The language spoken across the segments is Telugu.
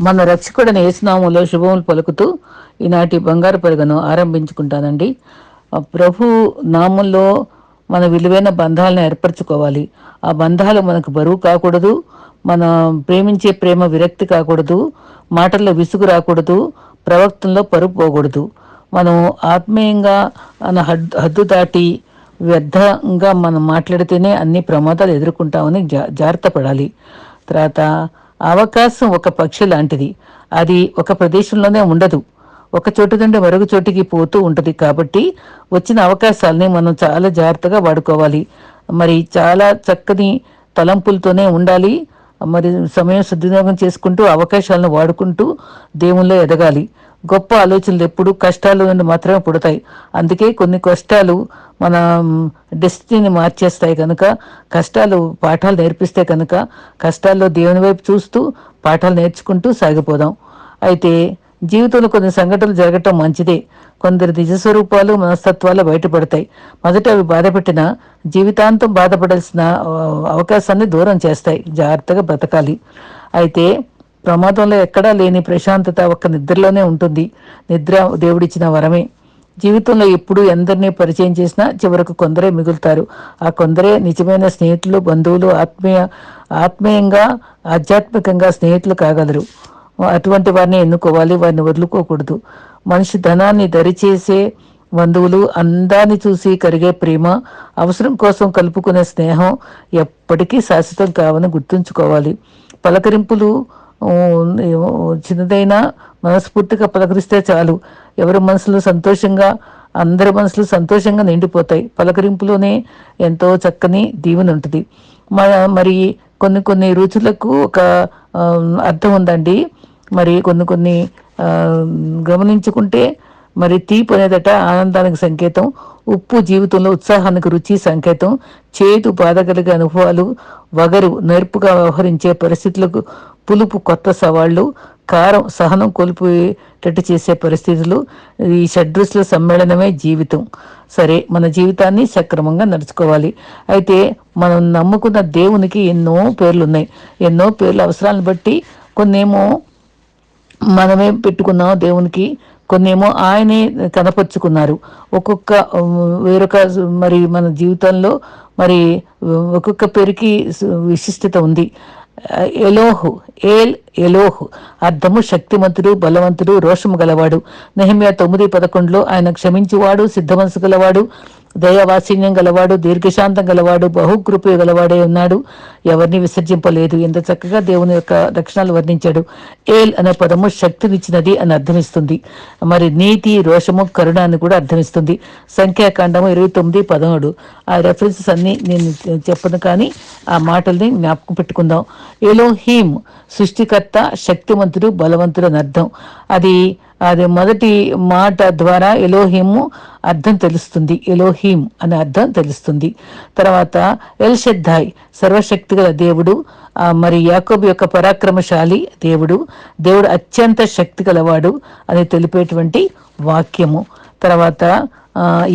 మన రక్షకుడని ఏసునామంలో శుభములు పలుకుతూ ఈనాటి బంగారు పరుగును ఆరంభించుకుంటానండి. ప్రభు నామంలో మన విలువైన బంధాలను ఏర్పరచుకోవాలి. ఆ బంధాలు మనకు బరువు కాకూడదు మన ప్రేమించే ప్రేమ విరక్తి కాకూడదు మాటల్లో విసుగు రాకూడదు ప్రవక్తంలో పరుపు పోకూడదు. మనం ఆత్మీయంగా మన హద్దు హద్దు దాటి వ్యర్థంగా మనం మాట్లాడితేనే అన్ని ప్రమాదాలు ఎదుర్కొంటామని జా జాగ్రత్త పడాలి తర్వాత అవకాశం ఒక పక్షి లాంటిది. అది ఒక ప్రదేశంలోనే ఉండదు. ఒక చోటు నుండి మరొక చోటికి పోతూ ఉంటుంది కాబట్టి వచ్చిన అవకాశాలని మనం చాలా జాగ్రత్తగా వాడుకోవాలి. మరి చాలా చక్కని తలంపులతోనే ఉండాలి. మరి సమయం సద్వినియోగం చేసుకుంటూ అవకాశాలను వాడుకుంటూ దేవుల్లో ఎదగాలి. గొప్ప ఆలోచనలు ఎప్పుడు కష్టాలు నుండి మాత్రమే పుడతాయి. అందుకే కొన్ని కష్టాలు మన డెస్టినీని మార్చేస్తాయి కనుక కష్టాలు పాఠాలు నేర్పిస్తే కనుక కష్టాల్లో దేవుని వైపు చూస్తూ పాఠాలు నేర్చుకుంటూ సాగిపోదాం. అయితే జీవితంలో కొన్ని సంఘటనలు జరగటం మంచిదే. కొందరు నిజస్వరూపాలు మనస్తత్వాలు బయటపడతాయి. మొదట అవి బాధపెట్టిన జీవితాంతం బాధపడాల్సిన అవకాశాన్ని దూరం చేస్తాయి. జాగ్రత్తగా బ్రతకాలి. అయితే ప్రమాదంలో ఎక్కడా లేని ప్రశాంతత ఒక్క నిద్రలోనే ఉంటుంది. నిద్ర దేవుడిచ్చిన వరమే. జీవితంలో ఎప్పుడు ఎందరినీ పరిచయం చేసినా చివరకు కొందరే మిగులుతారు. ఆ కొందరే నిజమైన స్నేహితులు బంధువులు ఆత్మీయ ఆత్మీయంగా ఆధ్యాత్మికంగా స్నేహితులు కాగలరు. అటువంటి వారిని ఎన్నుకోవాలి వారిని వదులుకోకూడదు. మనిషి ధనాన్ని దరిచేసే బంధువులు అందాన్ని చూసి కరిగే ప్రేమ అవసరం కోసం కలుపుకునే స్నేహం ఎప్పటికీ శాశ్వతం కావని గుర్తుంచుకోవాలి. పలకరింపులు చిన్నదైనా మనస్ఫూర్తిగా పలకరిస్తే చాలు. ఎవరి మనసులు సంతోషంగా అందరి మనసులు సంతోషంగా నిండిపోతాయి. పలకరింపులోనే ఎంతో చక్కని దీవెన ఉంటుంది. మ మరి కొన్ని కొన్ని రుచులకు ఒక అర్థం ఉందండి. మరి కొన్ని కొన్ని గమనించుకుంటే మరి తీపి అనేదట ఆనందానికి సంకేతం. ఉప్పు జీవితంలో ఉత్సాహానికి రుచి సంకేతం. చేదు బాధ కలిగే అనుభవాలు వగరు నేర్పుగా వ్యవహరించే పరిస్థితులకు పులుపు కొత్త సవాళ్ళు కారం సహనం కోల్పోయేటట్టు చేసే పరిస్థితులు ఈ షడ్రుసుల సమ్మేళనమే జీవితం. సరే మన జీవితాన్ని సక్రమంగా నడుచుకోవాలి. అయితే మనం నమ్ముకున్న దేవునికి ఎన్నో పేర్లు ఉన్నాయి ఎన్నో పేర్లు అవసరాలను బట్టి కొన్నేమో మనమే పెట్టుకున్నాం దేవునికి కొన్నేమో ఆయనే కనపరుచుకున్నారు. ఒక్కొక్క వేరొక మరి మన జీవితంలో మరి ఒక్కొక్క పేరుకి విశిష్టత ఉంది. ఎలోహు ఏల్ ఎలోహు అర్థము శక్తిమంతుడు బలవంతుడు రోషము గలవాడు. నెహిమియా తొమ్మిది పదకొండులో ఆయన క్షమించువాడు సిద్ధమనసు గలవాడు. దయావాసీన్యం గలవాడు దీర్ఘశాంతం గలవాడు బహుకృప గలవాడే ఉన్నాడు. ఎవరిని విసర్జింపలేదు. ఎంత చక్కగా దేవుని యొక్క లక్షణాలు వర్ణించాడు. ఏల్ అనే పదము శక్తినిచ్చినది అని అర్థమిస్తుంది. మరి నీతి రోషము కరుణ అని కూడా అర్థమిస్తుంది. సంఖ్యాకాండము ఇరవై తొమ్మిది పదమూడు. ఆ రెఫరెన్సెస్ అన్ని నేను చెప్పను కానీ ఆ మాటల్ని జ్ఞాపకం పెట్టుకుందాం. ఏలో హీమ్ సృష్టికర్త శక్తివంతుడు బలవంతుడు అని అర్థం. అది అది మొదటి మాట ద్వారా ఎలోహిము అర్థం తెలుస్తుంది. ఎలోహీం అనే అర్థం తెలుస్తుంది. తర్వాత ఎల్ షెద్దాయ్ సర్వశక్తి గల దేవుడు మరి యాకోబ్ యొక్క పరాక్రమశాలి దేవుడు దేవుడు అత్యంత శక్తి గలవాడు అని తెలిపేటువంటి వాక్యము. తర్వాత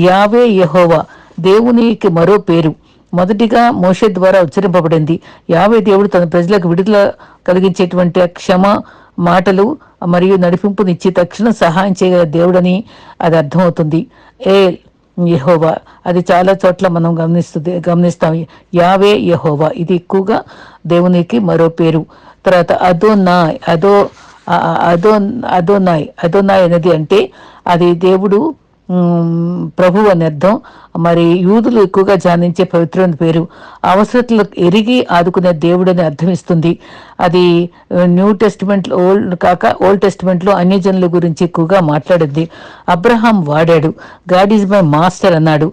యావే యహోవా దేవునికి మరో పేరు. మొదటిగా మోషే ద్వారా ఉచ్చరింపబడింది. యావే దేవుడు తన ప్రజలకు విడుదల కలిగించేటువంటి క్షమ మాటలు మరియు నడిపింపునిచ్చి తక్షణం సహాయం చేయగల దేవుడని అది అర్థమవుతుంది. ఏ యహోవా. అది చాలా చోట్ల మనం గమనిస్తుంది గమనిస్తాం. యావే యహోవా. ఇది ఎక్కువగా దేవునికి మరో పేరు. తర్వాత అదో నాయ్ అదో అదో అదో నాయ్ అదో అదోనాయ్. అదోనాయ్ అనేది అంటే అది దేవుడు ప్రభు అని అర్థం. మరి యూదులు ఎక్కువగా ధ్యానించే పవిత్రమైన పేరు. అవసరతలు ఎరిగి ఆదుకునే దేవుడు అని అర్థం ఇస్తుంది అది న్యూ టెస్టిమెంట్ ఓల్డ్ కాక ఓల్డ్ టెస్టిమెంట్లో అన్యజనుల గురించి ఎక్కువగా మాట్లాడింది. అబ్రహాం వాడాడు. గాడ్ ఈజ్ మై మాస్టర్ అన్నాడు.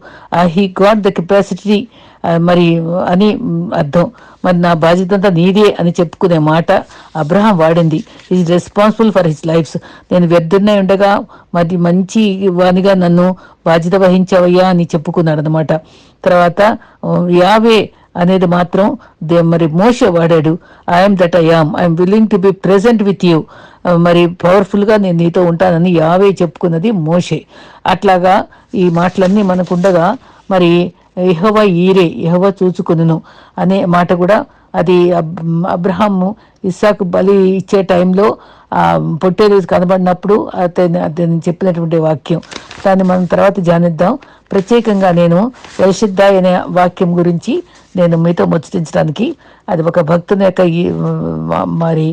హీ గాట్ ద కెపాసిటీ మరి అని అర్థం. మరి నా బాధ్యత అంతా నీదే అని చెప్పుకునే మాట అబ్రహాం వాడింది. Is responsible for his life's నేను వ్యర్థున్నే ఉండగా మరి మంచి వానిగా నన్ను బాధ్యత వహించావయ్యా అని చెప్పుకున్నాడు అనమాట తర్వాత యావే అనేది మాత్రం దే మరి మోస వాడాడు. I'm that I am I'm willing to be present with you మరి పవర్ఫుల్గా నేను నీతో ఉంటానని యావే చెప్పుకున్నది మోషే. అట్లాగా ఈ మాటలన్నీ మనకుండగా మరి యహోవా ఈరే యహోవా చూచుకును అనే మాట కూడా అది అబ్రహాము ఇస్సాకు బలి ఇచ్చే టైంలో ఆ పొట్టేలు కనబడినప్పుడు అతను అతను చెప్పినటువంటి వాక్యం. దాన్ని మనం తర్వాత జానిద్దాం ప్రత్యేకంగా నేను యశుద్ధాయ్ అనే వాక్యం గురించి నేను మీతో ముచ్చటించడానికి అది ఒక భక్తుని యొక్క ఈ మరి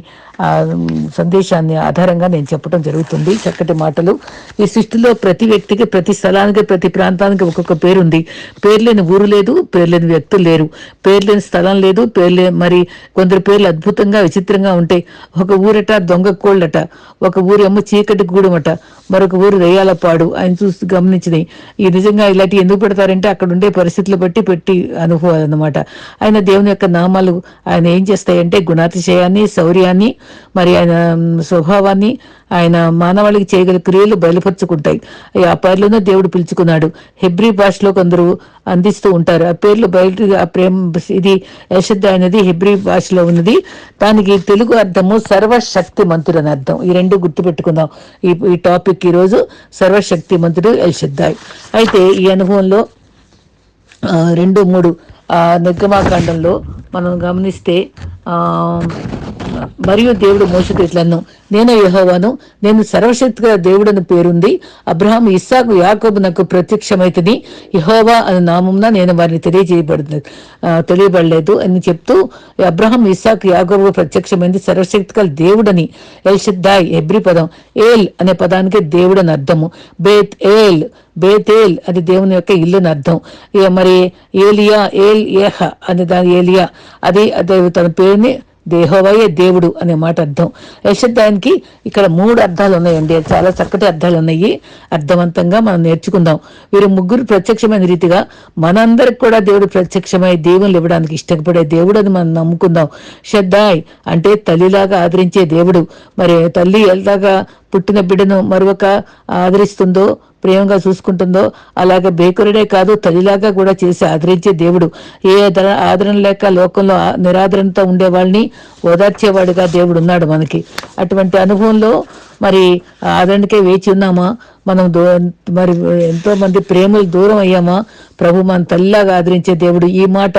సందేశాన్ని ఆధారంగా నేను చెప్పడం జరుగుతుంది. చక్కటి మాటలు. ఈ సృష్టిలో ప్రతి వ్యక్తికి ప్రతి స్థలానికి ప్రతి ప్రాంతానికి ఒక్కొక్క పేరుంది పేరు లేని ఊరు లేదు పేరు లేని వ్యక్తులు లేరు. పేరు లేని స్థలం లేదు పేరు లే మరి కొందరు పేర్లు అద్భుతంగా విచిత్రంగా ఉంటాయి ఒక ఊరట దొంగ కోళ్ళట ఒక ఊరేమో చీకటి గూడమట మరొక ఊరు రేయాలపాడు ఆయన చూసి గమనించినాయి ఈ నిజంగా ఇలాంటి ఎందుకు పెడతారంటే అక్కడ ఉండే పరిస్థితులు బట్టి పెట్టి అనుభవాలు అన్నమాట. ఆయన దేవుని యొక్క నామాలు ఆయన ఏం చేస్తాయంటే గుణాతిశయాన్ని శౌర్యాన్ని మరి ఆయన స్వభావాన్ని ఆయన మానవాళికి చేయగల క్రియలు బయలుపరుచుకుంటాయి. ఆ పేర్లను దేవుడు పిలుచుకున్నాడు. హెబ్రి భాషలో కొందరు అందిస్తూ ఉంటారు. ఆ పేర్లు బయట ఆ ప్రేమ ఇది యశద్ధ అనేది హెబ్రి భాషలో ఉన్నది. దానికి తెలుగు అర్థము సర్వశక్తి మంతుడు అని అర్థం. ఈ రెండు గుర్తుపెట్టుకుందాం. ఈ ఈ టాపిక్ ఈరోజు సర్వశక్తి మంతుడు యశుద్ధాయ్ అయితే ఈ అనుభవంలో రెండు మూడు నిర్గమాకాండంలో మనం గమనిస్తే ఆ మరియు దేవుడు మోసకు ఇట్లను నేను యహోవాను నేను సర్వశక్తిగా దేవుడని పేరుంది. అబ్రహాం ఇస్సాకు యాకోబు నాకు ప్రత్యక్షమైతుంది యహోవా అని నామంన నేను వారిని తెలియజేయబడుతుంది తెలియబడలేదు అని చెప్తూ అబ్రహాం ఇస్సాకు యాకోబు ప్రత్యక్షమైంది సర్వశక్తిగా దేవుడని. ఎల్షిద్దాయ్ ఎబ్రి పదం. ఏల్ అనే పదానికి దేవుడని అర్థము. బేత్ ఏల్ బేతేల్ అది దేవుని యొక్క ఇల్లుని అర్థం. మరి ఏలియా ఏల్ ఏహ అనే దాని ఏలియా. అది అదే తన పేరుని దేహోవయే దేవుడు అనే మాట అర్థం. యశద్దానికి ఇక్కడ మూడు అర్థాలు ఉన్నాయండి చాలా చక్కటి అర్థాలు ఉన్నాయి అర్థవంతంగా మనం నేర్చుకుందాం. వీరు ముగ్గురు ప్రత్యక్షమైన రీతిగా మనందరికి కూడా దేవుడు ప్రత్యక్షమై దేవుళ్ళు ఇవ్వడానికి ఇష్టపడే దేవుడు అని మనం నమ్ముకుందాం. షద్దాయ్ అంటే తల్లిలాగా ఆదరించే దేవుడు. మరి తల్లి ఎలాగా పుట్టిన బిడ్డను మరొక ఆదరిస్తుందో ప్రేమగా చూసుకుంటుందో అలాగే బేకరుడే కాదు తల్లిలాగా కూడా చేసి ఆదరించే దేవుడు. ఏ ఆదరణ లేక లోకంలో నిరాదరణతో ఉండే వాళ్ళని ఓదార్చేవాడుగా దేవుడు ఉన్నాడు మనకి. అటువంటి అనుభవంలో మరి ఆదరణకే వేచి ఉన్నామా? మనం దూ మరి ఎంతో మంది ప్రేమలు దూరం అయ్యామా? ప్రభు మన తల్లిలాగా ఆదరించే దేవుడు. ఈ మాట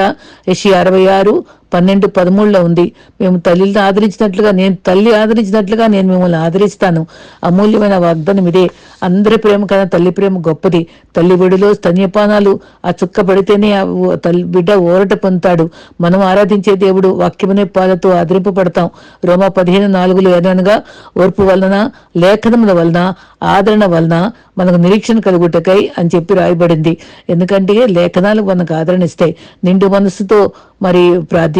యషి అరవై ఆరు పన్నెండు పదమూడులో ఉంది. మేము తల్లిని ఆదరించినట్లుగా నేను తల్లి ఆదరించినట్లుగా నేను మిమ్మల్ని ఆదరిస్తాను. అమూల్యమైన వాగ్దానం ఇదే. అందరి ప్రేమ కన్నా తల్లి ప్రేమ గొప్పది. తల్లి బిడిలో స్తన్యపానాలు ఆ చుక్క పడితేనే ఆ తల్లి బిడ్డ ఓరట పొందుతాడు. మనం ఆరాధించే దేవుడు వాక్యమనే పాలతో ఆదరింపబడతాం. రోమా పదిహేను నాలుగులో ఏదనగా ఓర్పు వలన లేఖనముల వలన ఆదరణ వలన మనకు నిరీక్షణ కలుగుటకై అని చెప్పి రాయబడింది. ఎందుకంటే లేఖనాలు మనకు ఆదరణ ఇస్తాయి. నిండు మనసుతో మరి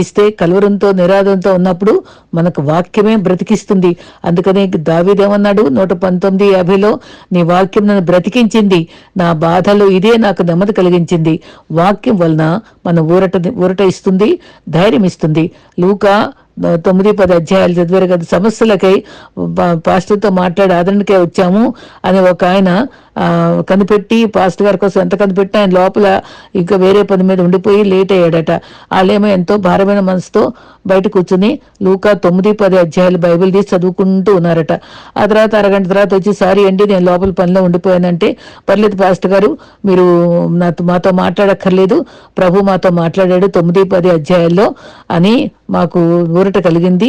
ప్రార్థిస్తే కలవరంతో నిరాదంతో ఉన్నప్పుడు మనకు వాక్యమే బ్రతికిస్తుంది. అందుకనే దావిదేమన్నాడు నూట పంతొమ్మిది యాభైలో నీ వాక్యం నన్ను బ్రతికించింది. నా బాధలో ఇదే నాకు నెమ్మది కలిగించింది. వాక్యం వలన మన ఊరట ఊరట ఇస్తుంది ధైర్యం ఇస్తుంది. లూకా తొమ్మిది పది అధ్యాయాలు చదివారు కదా సమస్యలకై పాస్టర్తో మాట్లాడి ఆదరణకే వచ్చాము అని ఒక ఆయన కనిపెట్టి పాస్టర్ గారి కోసం ఎంత కనిపెట్టినా ఆయన లోపల ఇంకా వేరే పని మీద ఉండిపోయి లేట్ అయ్యాడట. వాళ్ళేమో ఎంతో భారమైన మనసుతో బయట కూర్చుని లూకా తొమ్మిది పది అధ్యాయాలు బైబిల్ తీసి చదువుకుంటూ ఉన్నారట. ఆ తర్వాత అరగంట తర్వాత వచ్చి సారీ అండి నేను లోపల పనిలో ఉండిపోయానంటే పర్లేదు పాస్టర్ గారు మీరు నాతో మాతో మాట్లాడక్కర్లేదు. ప్రభు మాతో మాట్లాడాడు తొమ్మిది పది అధ్యాయాల్లో అని మాకు ఊరట కలిగింది.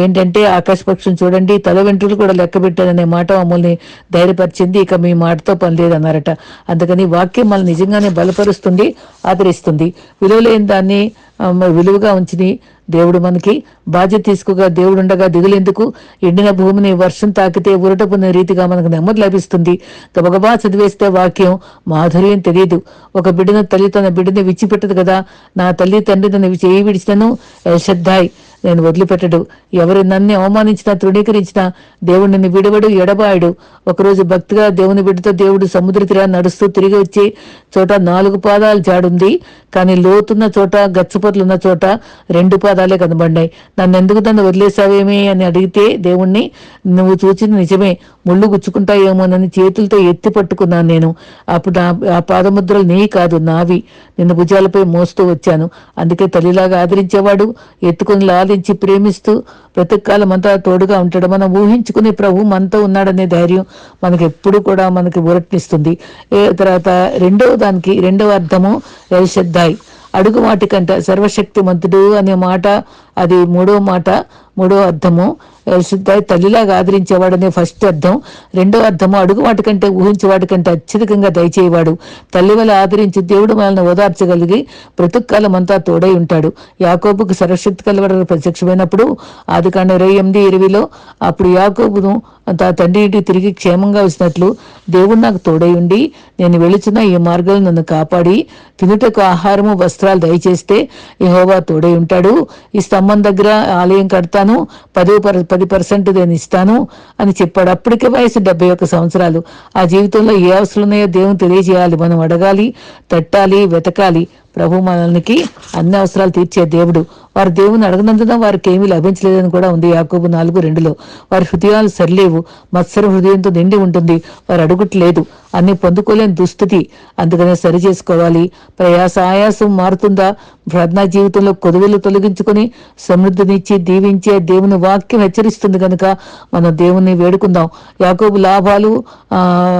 ఏంటంటే ఆకాశపక్షం చూడండి తల వెంట్రులు కూడా లెక్క పెట్టాననే మాట మమ్మల్ని ధైర్యపరిచింది. ఇక మీ మాట మాటతో పని లేదన్నారట అందుకని వాక్యం మనల్ని నిజంగానే బలపరుస్తుంది ఆదరిస్తుంది. విలువలేని దాన్ని విలువగా ఉంచి దేవుడు మనకి బాధ్యత తీసుకోగా దేవుడు ఉండగా దిగులేందుకు ఎండిన భూమిని వర్షం తాకితే ఉరట పొందిన రీతిగా మనకు నెమ్మది లభిస్తుంది. గబగబా చదివేస్తే వాక్యం మాధుర్యం తెలియదు. ఒక బిడ్డను తల్లి తన బిడ్డని విచ్చిపెట్టదు కదా. నా తల్లి తండ్రి తన చేయి విడిచినను శ్రద్ధాయ్. నేను వదిలిపెట్టడు. ఎవరు నన్ను అవమానించినా తృణీకరించినా దేవుడు నిన్ను విడవడు ఎడబాయడు. ఒకరోజు భక్తిగా దేవుని బిడ్డతో దేవుడు సముద్ర తీరా నడుస్తూ తిరిగి వచ్చి చోట నాలుగు పాదాలు జాడుంది. కానీ లోతున్న చోట గచ్చపొట్లున్న చోట రెండు పాదాలే కనబడినాయి. నన్ను ఎందుకు నన్ను వదిలేసావేమి అని అడిగితే దేవుణ్ణి నువ్వు చూచిన నిజమే. ముళ్ళు గుచ్చుకుంటాయేమోనని చేతులతో ఎత్తి పట్టుకున్నాను నేను. అప్పుడు ఆ పాదముద్రలు నీ కాదు నావి. నిన్ను భుజాలపై మోస్తూ వచ్చాను. అందుకే తల్లిలాగా ఆదరించేవాడు ఎత్తుకుని లాలి ఆనందించి ప్రేమిస్తూ బ్రతుకాలం అంతా తోడుగా ఉంటాడు. మనం ఊహించుకునే ప్రభు మనతో ఉన్నాడనే ధైర్యం మనకి ఎప్పుడు కూడా మనకి ఉరట్నిస్తుంది ఏ తర్వాత రెండవ దానికి రెండవ అర్థము ఎల్షద్దాయ్. అడుగు మాటికంట సర్వశక్తి సర్వశక్తిమంతుడు అనే మాట అది మూడో మాట మూడో అర్థము తల్లిలాగా ఆదరించేవాడనే ఫస్ట్ అర్థం. రెండో అర్థము అడుగు వాటికంటే ఊహించే వాటికంటే అత్యధికంగా దయచేయవాడు. తల్లి వల్ల ఆదరించి దేవుడు మనల్ని ఓదార్చగలిగి బ్రతుకాలం అంతా తోడై ఉంటాడు. యాకోబుకు సర్వశక్తి కలవడ ప్రత్యక్షమైనప్పుడు ఆది కాండ ఇరవై ఎనిమిది ఇరవైలో అప్పుడు యాకోబును తా తండ్రి ఇంటికి తిరిగి క్షేమంగా వచ్చినట్లు దేవుడు నాకు తోడై ఉండి నేను వెళుచున్న ఈ మార్గాలు నన్ను కాపాడి తినుటకు ఆహారము వస్త్రాలు దయచేస్తే యహోవా తోడై ఉంటాడు. ఈ స్తంభం దగ్గర ఆలయం కడతాను పదవి పది పర్సెంట్ నేను ఇస్తాను అని చెప్పాడు. అప్పటికే వయసు డెబ్బై ఒక్క సంవత్సరాలు. ఆ జీవితంలో ఏ అవసరం ఉన్నాయో దేవుని తెలియజేయాలి. మనం అడగాలి తట్టాలి వెతకాలి. ప్రభు మనల్నికి అన్ని అవసరాలు తీర్చే దేవుడు. వారు దేవుని అడగనందున వారికి ఏమీ లభించలేదని కూడా ఉంది యాకోబు నాలుగు రెండులో. వారి హృదయాలు సరిలేవు మత్సర హృదయంతో నిండి ఉంటుంది వారు అడుగుట్లేదు. అన్ని పొందుకోలేని దుస్థితి అందుకనే సరి చేసుకోవాలి. ప్రయాస ఆయాసం మారుతుందా? ప్రార్థనా జీవితంలో కొదువులు తొలగించుకొని సమృద్ధినిచ్చి దీవించే దేవుని వాక్యం హెచ్చరిస్తుంది కనుక మనం దేవుని వేడుకుందాం. యాకోబు లాభాలు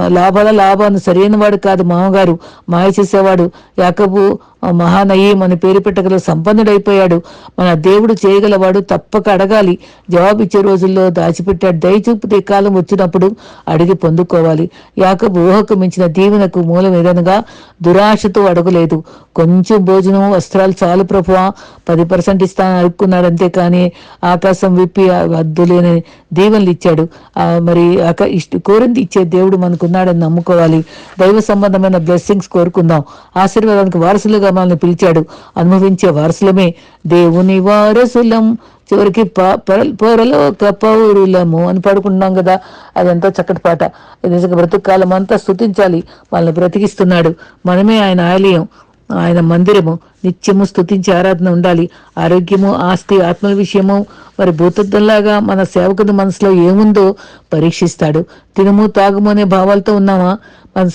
లాభాల లాభాన్ని సరైన వాడు కాదు మామగారు మాయ చేసేవాడు. యాకోబు మహానయ్యి మన పేరు పెట్టగల సంపన్నుడైపోయాడు. మన దేవుడు చేయగలవాడు తప్పక అడగాలి. జవాబిచ్చే రోజుల్లో దాచిపెట్టాడు దయచూపు కాలం వచ్చినప్పుడు అడిగి పొందుకోవాలి. యాకబు ఊహకు మించిన దీవెనకు మూలం ఏదనగా దురాశతో అడగలేదు. కొంచెం భోజనం వస్త్రాలు చాలు ప్రభువా. పది పర్సెంట్ ఇస్తానని అడుక్కున్నాడు అంతే కానీ ఆకాశం విప్పి అద్దులేని దీవెనలు ఇచ్చాడు. ఆ మరి ఆక ఇష్ట కోరింది ఇచ్చే దేవుడు మనకున్నాడని నమ్ముకోవాలి. దైవ సంబంధమైన బ్లెస్సింగ్స్ కోరుకుందాం. ఆశీర్వాదానికి వారసులుగా మనల్ని పిలిచాడు. అనుభవించే వారసులమే దేవుని వారసులం. చివరికి పొరలోక పౌరులము అని పడుకుంటున్నాం కదా. అది ఎంతో చక్కటి పాట. నిజంగా బ్రతుకాలం అంతా స్థుతించాలి వాళ్ళని బ్రతికిస్తున్నాడు. మనమే ఆయన ఆలయం ఆయన మందిరము. నిత్యము స్థుతించి ఆరాధన ఉండాలి. ఆరోగ్యము ఆస్తి ఆత్మల విషయము. మరి భూతద్దంలాగా మన సేవకుని మనసులో ఏముందో పరీక్షిస్తాడు. తినము తాగుము అనే భావాలతో ఉన్నామా? మన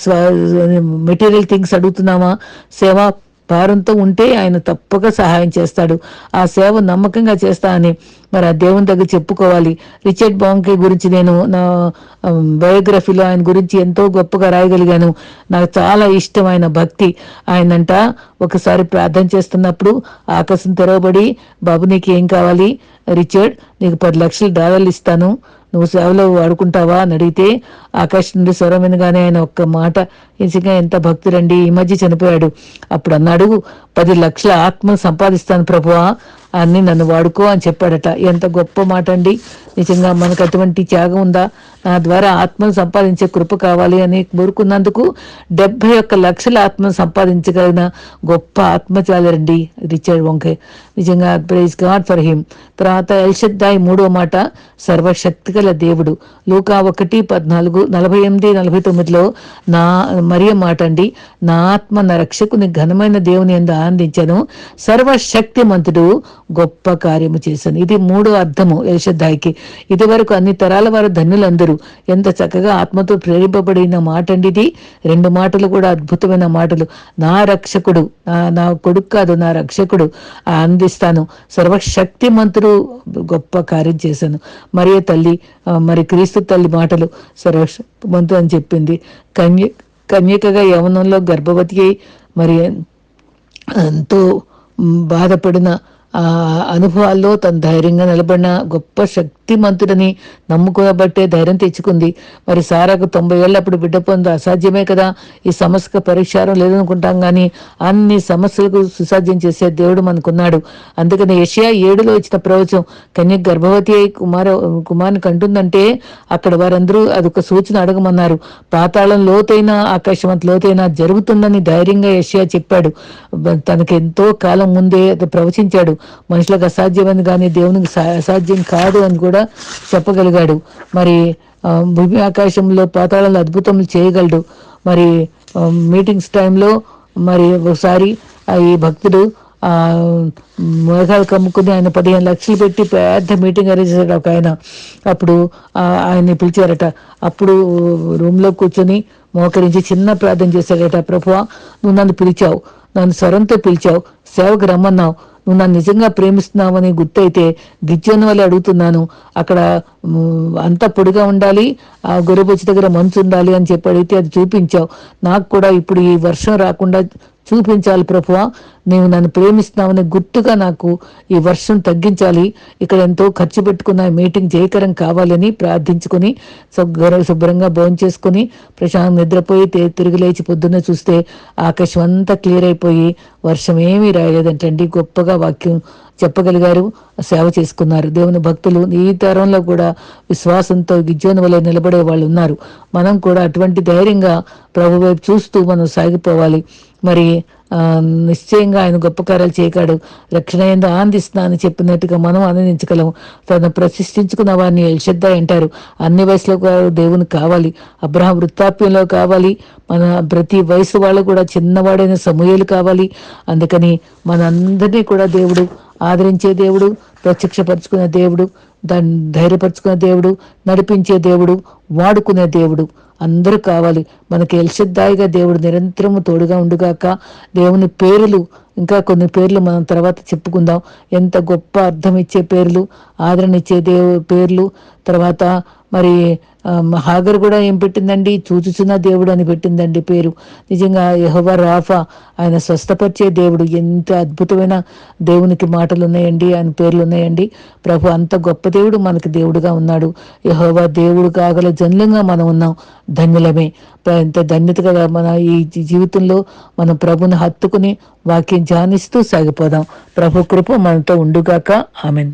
మెటీరియల్ థింగ్స్ అడుగుతున్నామా? సేవ భారంతో ఉంటే ఆయన తప్పక సహాయం చేస్తాడు. ఆ సేవ నమ్మకంగా చేస్తా అని మరి ఆ దేవుని దగ్గర చెప్పుకోవాలి. రిచర్డ్ బాంకే గురించి నేను నా బయోగ్రఫీలో ఆయన గురించి ఎంతో గొప్పగా రాయగలిగాను. నాకు చాలా ఇష్టం ఆయన భక్తి. ఆయనంట ఒకసారి ప్రార్థన చేస్తున్నప్పుడు ఆకాశం తెరవబడి బాబు నీకు ఏం కావాలి? రిచర్డ్ నీకు పది లక్షల డాలర్లు ఇస్తాను. నువ్వు సేవలో వాడుకుంటావా అని అడిగితే ఆకాశం నుండి స్వరం వినగానే ఆయన ఒక్క మాట ఇసుగా ఎంత భక్తురండి ఈ మధ్య చనిపోయాడు. అప్పుడు అన్నాడు పది లక్షల ఆత్మ సంపాదిస్తాను ప్రభువా అన్ని నన్ను వాడుకో అని చెప్పాడట. ఎంత గొప్ప మాట అండి నిజంగా మనకు అటువంటి త్యాగం ఉందా? నా ద్వారా ఆత్మను సంపాదించే కృప కావాలి అని కోరుకున్నందుకు డెబ్బై ఒక్క లక్షల ఆత్మను సంపాదించగలిగిన గొప్ప ఆత్మచాలరండి రిచర్డ్ వంకే. నిజంగా ప్రైజ్ గాడ్ ఫర్ హిమ్ తర్వాత ఎల్షద్దాయి మూడో మాట సర్వశక్తి గల దేవుడు. లూకా ఒకటి పద్నాలుగు నలభై ఎనిమిది నలభై తొమ్మిదిలో నా మరియ మాట అండి నా ఆత్మ నా రక్షకుని ఘనమైన దేవుని ఎందు ఆనందించాను. సర్వశక్తిమంతుడు గొప్ప కార్యము చేశాను. ఇది మూడో అర్థము యశద్ధాయికి ఇది వరకు అన్ని తరాల వారు ధన్యులందరూ ఎంత చక్కగా ఆత్మతో ప్రేరేపబడిన మాట అండి ఇది. రెండు మాటలు కూడా అద్భుతమైన మాటలు. నా రక్షకుడు నా కొడుకు కాదు నా రక్షకుడు అందిస్తాను. సర్వశక్తిమంతుడు గొప్ప కార్యం చేశాను. మరియ తల్లి మరి క్రీస్తు తల్లి మాటలు సర్వశక్తిమంతు అని చెప్పింది. కన్య కన్యకగా యవనంలో గర్భవతి అయి మరి ఎంతో బాధపడిన ఆ అనుభవాల్లో తన ధైర్యంగా నిలబడిన గొప్ప శక్తిమంతుడని నమ్ముకోబట్టే ధైర్యం తెచ్చుకుంది. మరి సారాకు తొంభై ఏళ్ళప్పుడు బిడ్డ పొందు అసాధ్యమే కదా? ఈ సమస్యకు పరిష్కారం లేదనుకుంటాం కానీ అన్ని సమస్యలకు సుసాధ్యం చేసే దేవుడు మనకున్నాడు. అందుకని ఏషియా ఏడులో ఇచ్చిన ప్రవచం కన్య గర్భవతి అయి కుమార కుమారుని కంటుందంటే అక్కడ వారందరూ అదొక సూచన అడగమన్నారు. పాతాళం లోతైన ఆకాశవంత లోతైన జరుగుతుందని ధైర్యంగా ఏషియా చెప్పాడు. తనకి ఎంతో కాలం ముందే అది ప్రవచించాడు. మనుషులకు అసాధ్యమని కానీ దేవునికి అసాధ్యం కాదు అని కూడా చెప్పగలిగాడు. మరి భూమి ఆకాశంలో పాతాళాలు అద్భుతములు చేయగలడు. మరి మీటింగ్స్ టైంలో మరి ఒకసారి ఈ భక్తుడు ఆ మేఘాలు కమ్ముకుని ఆయన పదిహేను లక్షలు పెట్టి పెద్ద మీటింగ్ అరేంజ్ చేశాడు ఒక ఆయన. అప్పుడు ఆయన్ని పిలిచారట. అప్పుడు రూమ్లో కూర్చొని మోకరించి చిన్న ప్రార్థన చేశాడట. ప్రభు నువ్వు నన్ను పిలిచావు. నన్ను స్వరంతో పిలిచావు. సేవకు రమ్మన్నావు. నువ్వు నన్ను నిజంగా ప్రేమిస్తున్నావని గుర్తయితే గిజ్జన్ వల్ల అడుగుతున్నాను. అక్కడ అంత అంతా పొడిగా ఉండాలి ఆ గొర్రెబొచ్చి దగ్గర మంచు ఉండాలి అని చెప్పి అడిగితే అది చూపించావు. నాకు కూడా ఇప్పుడు ఈ వర్షం రాకుండా చూపించాలి ప్రభువా. నీవు నన్ను ప్రేమిస్తున్నావని గుర్తుగా నాకు ఈ వర్షం తగ్గించాలి. ఇక్కడ ఎంతో ఖర్చు పెట్టుకున్న మీటింగ్ జయకరం కావాలని ప్రార్థించుకొని శుభ్రంగా భోజనం చేసుకుని ప్రశాంత్ నిద్రపోయి తిరిగి లేచి పొద్దున్న చూస్తే ఆకాశం అంతా క్లియర్ అయిపోయి వర్షం ఏమీ రాయలేదంటండి గొప్పగా వాక్యం చెప్పగలిగారు సేవ చేసుకున్నారు. దేవుని భక్తులు ఈ తరంలో కూడా విశ్వాసంతో గిజ్జోని వలె నిలబడే వాళ్ళు ఉన్నారు. మనం కూడా అటువంటి ధైర్యంగా ప్రభు వైపు చూస్తూ మనం సాగిపోవాలి. మరి నిశ్చయంగా ఆయన గొప్ప కార్యాలు చేయగాడు రక్షణ ఏందో ఆనందిస్తున్నా అని చెప్పినట్టుగా మనం ఆనందించగలం. తను ప్రతిష్ఠించుకున్న వారిని ఎల్షద్దా అంటారు. అన్ని వయసులో కూడా దేవుని కావాలి. అబ్రహం వృత్తాప్యంలో కావాలి. మన ప్రతి వయసు వాళ్ళు కూడా చిన్నవాడైన సమూహలు కావాలి. అందుకని మనందరినీ కూడా దేవుడు ఆదరించే దేవుడు ప్రత్యక్షపరుచుకునే దేవుడు దాన్ని ధైర్యపరుచుకునే దేవుడు నడిపించే దేవుడు వాడుకునే దేవుడు. అందరూ కావాలి. మనకి ఎల్షద్దాయిగా దేవుడు నిరంతరము తోడుగా ఉండుగాక దేవుని పేర్లు ఇంకా కొన్ని పేర్లు మనం తర్వాత చెప్పుకుందాం. ఎంత గొప్ప అర్థం ఇచ్చే పేర్లు ఆదరణ ఇచ్చే దేవు పేర్లు తర్వాత మరి హాగర్ కూడా ఏం పెట్టిందండి? చూచుచున్న దేవుడు అని పెట్టిందండి పేరు. నిజంగా యెహోవా రాఫా ఆయన స్వస్థపరిచే దేవుడు. ఎంత అద్భుతమైన దేవునికి మాటలు ఉన్నాయండి ఆయన పేర్లు ఉన్నాయండి ప్రభు అంత గొప్ప దేవుడు మనకి దేవుడుగా ఉన్నాడు. యెహోవా దేవుడు కాగల జనులంగా మనం ఉన్నాం. ధన్యులమే. ఎంత ధన్యత కదా మన ఈ జీవితంలో మనం ప్రభుని హత్తుకుని వాక్యం ధ్యానిస్తూ సాగిపోదాం. ప్రభు కృప మనతో ఉండుగాక. ఆమెన్.